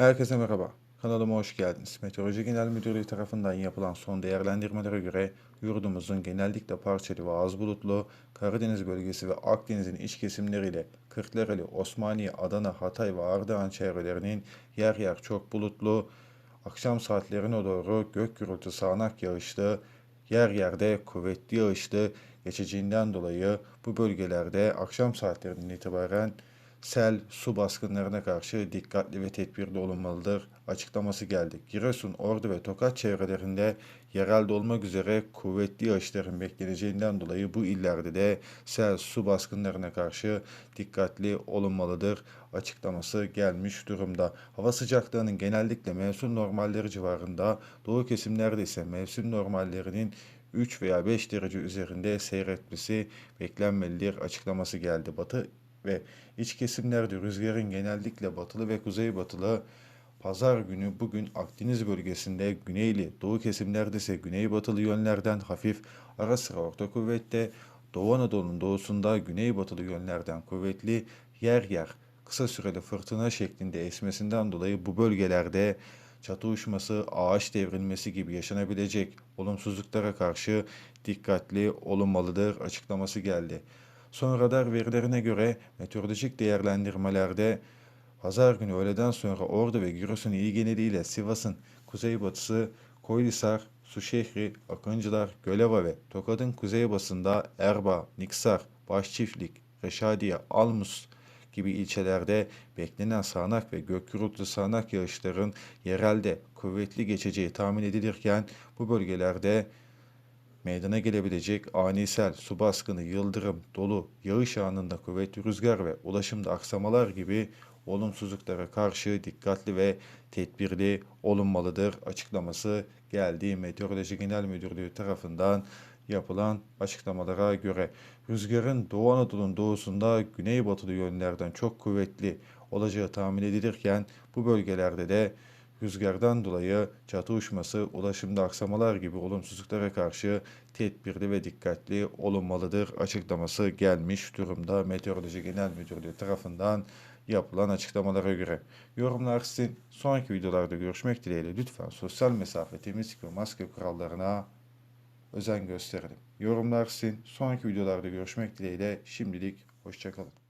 Herkese merhaba. Kanalıma hoş geldiniz. Meteoroloji Genel Müdürlüğü tarafından yapılan son değerlendirmelere göre yurdumuzun genellikle parçalı ve az bulutlu, Karadeniz bölgesi ve Akdeniz'in iç kesimleriyle Kırklareli, Osmaniye, Adana, Hatay ve Ardahan çevrelerinin yer yer çok bulutlu, akşam saatlerine doğru gök gürültü sağanak yağışlı, yer yerde kuvvetli yağışlı geçeceğinden dolayı bu bölgelerde akşam saatlerinden itibaren sel, su baskınlarına karşı dikkatli ve tedbirli olunmalıdır açıklaması geldi. Giresun, Ordu ve Tokat çevrelerinde yerelde olmak üzere kuvvetli yağışların bekleneceğinden dolayı bu illerde de sel, su baskınlarına karşı dikkatli olunmalıdır açıklaması gelmiş durumda. Hava sıcaklığının genellikle mevsim normalleri civarında, doğu kesimlerde ise mevsim normallerinin 3 veya 5 derece üzerinde seyretmesi beklenmelidir açıklaması geldi. Batı ve iç kesimlerde rüzgarın genellikle batılı ve kuzeybatılı Pazar günü bugün Akdeniz bölgesinde güneyli, doğu kesimlerde ise güneybatılı yönlerden hafif, ara sıra orta kuvvette, Doğu Anadolu'nun doğusunda güneybatılı yönlerden kuvvetli, yer yer kısa süreli fırtına şeklinde esmesinden dolayı bu bölgelerde çatı uçması, ağaç devrilmesi gibi yaşanabilecek olumsuzluklara karşı dikkatli olunmalıdır açıklaması geldi. Son radar verilerine göre meteorolojik değerlendirmelerde pazar günü öğleden sonra Ordu ve Giresun il geneliyle Sivas'ın kuzeybatısı, Koylisar, Suşehri, Akıncılar, Göleva ve Tokat'ın kuzeybatısında Erbaa, Niksar, Başçiftlik, Reşadiye, Almus gibi ilçelerde beklenen sağanak ve gök gürültülü sağanak yağışların yerelde kuvvetli geçeceği tahmin edilirken bu bölgelerde meydana gelebilecek ani sel, su baskını, yıldırım, dolu, yağış anında kuvvetli rüzgar ve ulaşımda aksamalar gibi olumsuzluklara karşı dikkatli ve tedbirli olunmalıdır açıklaması geldi. Meteoroloji Genel Müdürlüğü tarafından yapılan açıklamalara göre rüzgarın Doğu Anadolu'nun doğusunda güneybatılı yönlerden çok kuvvetli olacağı tahmin edilirken bu bölgelerde de rüzgardan dolayı çatı uçması, ulaşımda aksamalar gibi olumsuzluklara karşı tedbirli ve dikkatli olunmalıdır açıklaması gelmiş durumda Meteoroloji Genel Müdürlüğü tarafından yapılan açıklamalara göre. Yorumlar sizin. Sonraki videolarda görüşmek dileğiyle lütfen sosyal mesafe, temizlik ve maske kurallarına özen gösterelim. Yorumlar sizin. Sonraki videolarda görüşmek dileğiyle şimdilik hoşçakalın.